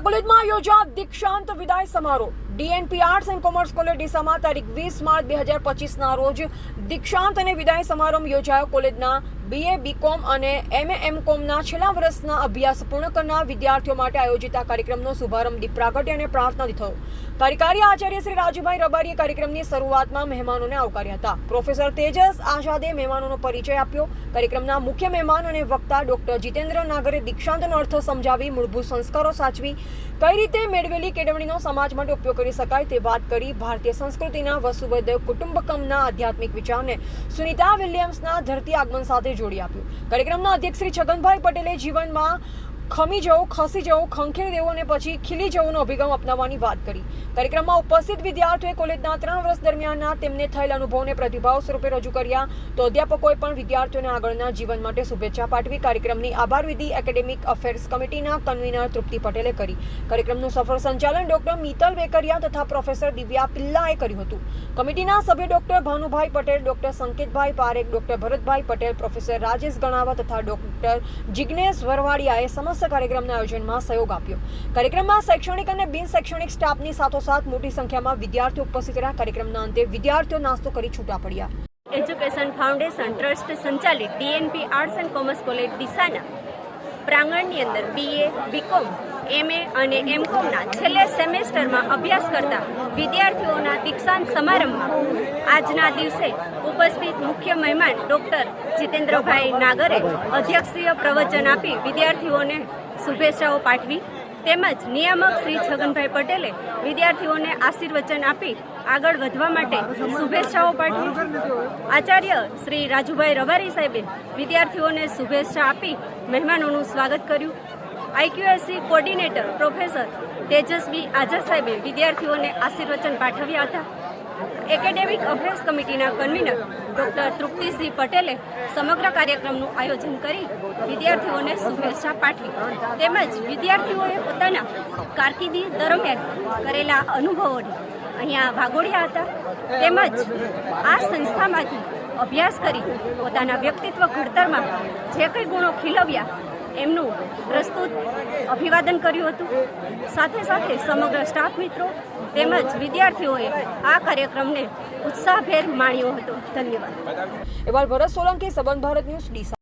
કોલેજમાં યોજા દીક્ષાંત વિદાય સમારોહ. DNP arts and commerce college ડીસામાં તારીખ વીસ માર્ચ બે હજાર પચીસના રોજ દીક્ષાંત અને વિદાય સમારંભ યોજાયો. કોલેજના બીએ બીકોમ અને એમએ એમ કોમના છેલ્લા વર્ષના અભ્યાસ પૂર્ણ કરનાર વિદ્યાર્થીઓ માટે આયોજિત આ કાર્યક્રમનો શુભારંભ દીપ પ્રાગટ્ય અને પ્રાર્થનાથી થયો કાર્યકારી આચાર્ય શ્રી રાજુભાઈ રબારીએ કાર્યક્રમની શરૂઆતમાં મહેમાનોને આવકાર્યા હતા. પ્રોફેસર તેજસ આઝાદે મહેમાનોનો પરિચય આપ્યો. કાર્યક્રમના મુખ્ય મહેમાન અને વક્તા ડોક્ટર જીતેન્દ્ર નાગરે દીક્ષાંતનો અર્થ સમજાવી મૂળભૂત સંસ્કારો સાચવી, કઈ રીતે મેળવેલી કેળવણીનો સમાજ માટે ઉપયોગ કરી શકાય તે વાત કરી. ભારતીય સંસ્કૃતિના વસુવૈદ કુટુંબકમના આધ્યાત્મિક વિચારને સુનિતા વિલિયમ્સના ધરતી આગમન સાથે જોડી આપ્યું. કાર્યક્રમના અધ્યક્ષ શ્રી છગનભાઈ પટેલે જીવનમાં ખમી જવું, ખસી જવું, ખંખેરી દેવું અને પછી ખીલી જવુંનો અભિગમ અપનાવવાની વાત કરી. કાર્યક્રમમાં ઉપસ્થિત વિદ્યાર્થીઓએ કોલેજના ત્રણ વર્ષ દરમિયાનના તેમને થયેલ અનુભવને પ્રતિભાવ સ્વરૂપે રજૂ કર્યા. તો અધ્યાપકોએ પણ વિદ્યાર્થીઓને આગળના જીવન માટે શુભેચ્છા પાઠવી કાર્યક્રમની આભાર વિધિ એકેડેમિક અફેર્સ કમિટીના કન્વીનર તૃપ્તિ પટેલે કરી. કાર્યક્રમનું સફળ સંચાલન ડોક્ટર મિતલ વેકરિયા તથા પ્રોફેસર દિવ્યા પિલ્લાએ કર્યું હતું. કમિટીના સભ્ય doctor Bhanubhai Patel, doctor Sanketbhai Parekh, doctor Bharatbhai Patel, professor Rajesh Ganava તથા ડોક્ટર જિગ્નેશ વરવાડિયાએ સમસ્ત કાર્યક્રમના આયોજનમાં સહયોગ આપ્યો. કાર્યક્રમમાં શૈક્ષણિક અને બિન શૈક્ષણિક સ્ટાફની સાથોસાથ મોટી સંખ્યામાં વિદ્યાર્થીઓ ઉપસ્થિત રહ્યા. કાર્યક્રમના અંતે વિદ્યાર્થીઓ નાસ્તો કરી છૂટા પડ્યા. એજ્યુકેશન ફાઉન્ડેશન ટ્રસ્ટ સંચાલિત DNP arts and commerce college ડીસાના પ્રાંગણની અંદર બીએ બીકોમ એમએ અને એમકોમના છેલ્લે સેમેસ્ટરમાં અભ્યાસ કરતા વિદ્યાર્થીઓના દીક્ષાંત સમારંભમાં આજના દિવસે ઉપસ્થિત મુખ્ય મહેમાન ડૉક્ટર જીતેન્દ્રભાઈ નાગરે અધ્યક્ષીય પ્રવચન આપી વિદ્યાર્થીઓને શુભેચ્છાઓ પાઠવી તેમજ નિયામક શ્રી છગનભાઈ પટેલે વિદ્યાર્થીઓને આશીર્વચન આપી આગળ વધવા માટે શુભેચ્છાઓ પાઠવી. આચાર્ય શ્રી રાજુભાઈ રબારી સાહેબે વિદ્યાર્થીઓને શુભેચ્છા આપી મહેમાનોનું સ્વાગત કર્યું. આઈક્યુએસસી કોર્ડિનેટર પ્રોફેસર તેજસ્વી આઝાદ સાહેબે વિદ્યાર્થીઓને આશીર્વચન પાઠવ્યા હતા. એકેડેમિક અફેર્સ કમિટીના કન્વીનર ડૉક્ટર તૃપ્તિસિંહ પટેલે સમગ્ર કાર્યક્રમનું આયોજન કરી વિદ્યાર્થીઓને શુભેચ્છા પાઠવી. તેમજ વિદ્યાર્થીઓએ પોતાના કારકિર્દી દરમિયાન કરેલા અનુભવોને અહીંયા વાગોડ્યા હતા. તેમજ આ સંસ્થામાંથી અભ્યાસ કરી પોતાના વ્યક્તિત્વ ઘડતરમાં જે કંઈ ગુણો ખીલવ્યા એમનું પ્રસ્તુત અભિવાદન કર્યું હતું. સાથે સાથે સમગ્ર સ્ટાફ મિત્રો તેમજ વિદ્યાર્થીઓએ આ કાર્યક્રમને ઉત્સાહભેર માણ્યો હતો. ધન્યવાદ. એવાલ ભરત સોલંકી સંબંધ ભારત ન્યૂઝ